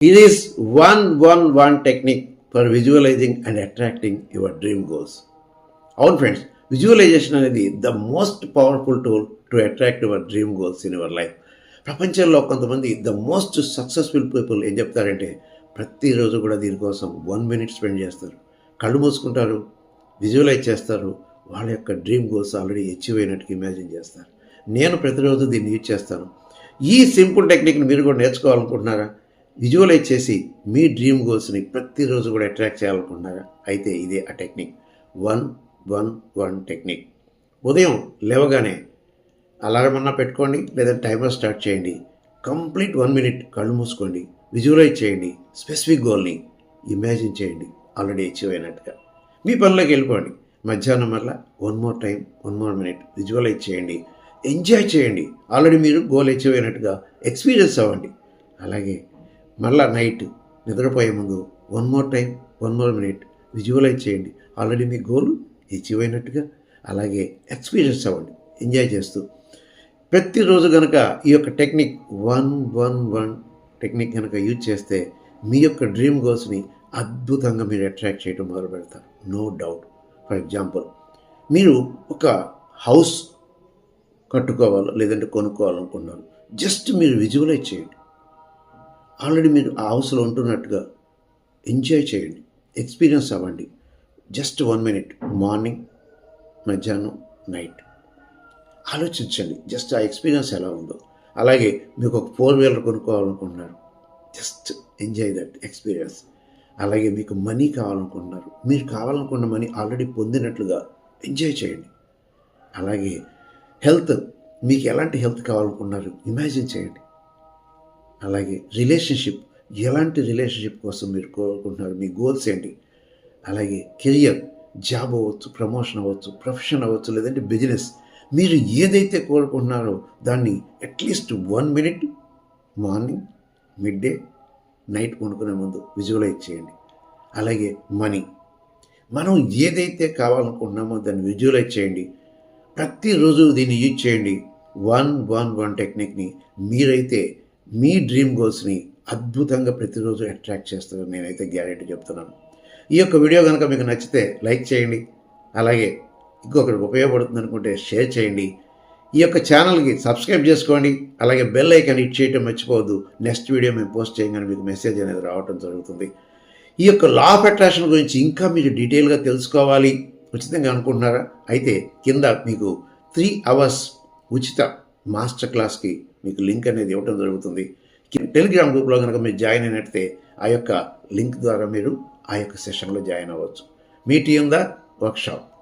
It is one one one technique for visualizing and attracting your dream goals. అవును friends visualisation అనేది the most powerful tool to attract your dream goals in your life ప్రపంచంలో కొంతమంది the most successful people ఏం చెప్తారంటే ప్రతిరోజు కూడా దీనికోసం one minute spend చేస్తారు. కళ్ళు మూసుకుంటారు విజువలైజ్ చేస్తారు వాళ్ళ యొక్క డ్రీమ్ గోల్స్ ఆల్రెడీ అచీవ్ అయినట్టుగా ఇమాజిన్ చేస్తారు. నేను ప్రతిరోజు దీన్ని యూజ్ చేస్తాను. ఈ సింపుల్ టెక్నిక్ని మీరు కూడా నేర్చుకోవాలనుకుంటున్నారా? విజువలైజ్ చేసి మీ డ్రీమ్ గోల్స్ని ప్రతిరోజు కూడా అట్రాక్ట్ చేయాలనుకుంటున్నారా అయితే ఇదే ఆ technique. One one one technique. ఉదయం లేవగానే అలారం అన్నా పెట్టుకోండి లేదా టైమర్ స్టార్ట్ చేయండి. కంప్లీట్ వన్ మినిట్ కళ్ళు మూసుకోండి. విజువలైజ్ చేయండి. స్పెసిఫిక్ గోల్ని ఇమాజిన్ చేయండి. ఆల్రెడీ అచీవ్ అయినట్టుగా. మీ పనిలోకి వెళ్ళిపోండి. మధ్యాహ్నం వల్ల one more time one more minute visualise చేయండి. ఎంజాయ్ చేయండి. ఆల్రెడీ మీరు గోల్ అచీవ్ అయినట్టుగా ఎక్స్పీరియన్స్ అవ్వండి. అలాగే మళ్ళా నైట్ నిద్రపోయే ముందు one more time one more minute visualise చేయండి. ఆల్రెడీ మీ గోల్ అచీవ్ అయినట్టుగా అలాగే ఎక్స్పీరియన్స్ అవ్వండి. ఎంజాయ్ చేస్తూ. ప్రతిరోజు కనుక ఈ యొక్క technique one one one technique కనుక యూజ్ చేస్తే మీ యొక్క డ్రీమ్ గోల్స్ని అద్భుతంగా మీరు అట్రాక్ట్ చేయడం మొదలు పెడతారు. నో డౌట్ ఫర్ ఎగ్జాంపుల్ మీరు ఒక హౌస్ కట్టుకోవాలో లేదంటే కొనుక్కోవాలనుకున్నారు. జస్ట్ మీరు విజువలైజ్ చేయండి. ఆల్రెడీ మీరు ఆ హౌస్లో ఉంటున్నట్టుగా ఎంజాయ్ చేయండి ఎక్స్పీరియన్స్ అవ్వండి. జస్ట్ వన్ మినిట్ మార్నింగ్ మధ్యాహ్నం నైట్. ఆలోచించండి జస్ట్ ఆ ఎక్స్పీరియన్స్ ఎలా ఉందో. అలాగే మీకు ఒక four wheeler కొనుక్కోవాలనుకుంటున్నారు. Just enjoy that experience. అలాగే మీకు మనీ కావాలనుకుంటున్నారు. మీరు కావాలనుకున్న మనీ ఆల్రెడీ పొందినట్లుగా ఎంజాయ్ చేయండి. అలాగే హెల్త్ మీకు ఎలాంటి హెల్త్ కావాలనుకున్నారు ఇమాజిన్ చేయండి. అలాగే రిలేషన్షిప్ ఎలాంటి రిలేషన్షిప్ కోసం మీరు కోరుకుంటున్నారు మీ గోల్స్ ఏంటి? అలాగే కెరియర్ జాబ్ అవ్వచ్చు ప్రమోషన్ అవ్వచ్చు ప్రొఫెషన్ అవ్వచ్చు లేదంటే బిజినెస్ మీరు ఏదైతే కోరుకుంటున్నారో దాన్ని at least one minute morning midday night కొనుక్కునే ముందు విజువలైజ్ చేయండి. అలాగే మనీ. మనం ఏదైతే కావాలనుకుంటున్నామో దాన్ని విజువలైజ్ చేయండి. ప్రతిరోజు దీన్ని యూజ్ చేయండి. వన్ వన్ వన్ టెక్నిక్ని మీరైతే మీ డ్రీమ్ గోల్స్ని అద్భుతంగా ప్రతిరోజు అట్రాక్ట్ చేస్తారు నేనైతే గ్యారెంటీ చెప్తున్నాను. ఈ యొక్క వీడియో కనుక మీకు నచ్చితే లైక్ చేయండి. అలాగే ఇంకొకరికి ఉపయోగపడుతుంది అనుకుంటే షేర్ చేయండి. ఈ యొక్క ఛానల్కి సబ్స్క్రైబ్ చేసుకోండి. అలాగే బెల్ ఐకాన్ హిట్ చేయటం మర్చిపోవద్దు. నెక్స్ట్ వీడియో మేము పోస్ట్ చేయగానే మీకు మెసేజ్ అనేది రావటం జరుగుతుంది. ఈ యొక్క లా ఆఫ్ అట్రాక్షన్ గురించి ఇంకా మీరు డీటెయిల్గా తెలుసుకోవాలి. ఉచితంగా అనుకుంటున్నారా? అయితే కింద మీకు త్రీ అవర్స్ ఉచిత మాస్టర్ క్లాస్కి మీకు లింక్ అనేది ఇవ్వడం జరుగుతుంది. టెలిగ్రామ్ గ్రూప్లో కనుక మీరు జాయిన్ అయినట్టే ఆ యొక్క లింక్ ద్వారా మీరు ఆ యొక్క సెషన్లో జాయిన్ అవ్వచ్చు. మీ టీమ్ ద వర్క్షాప్.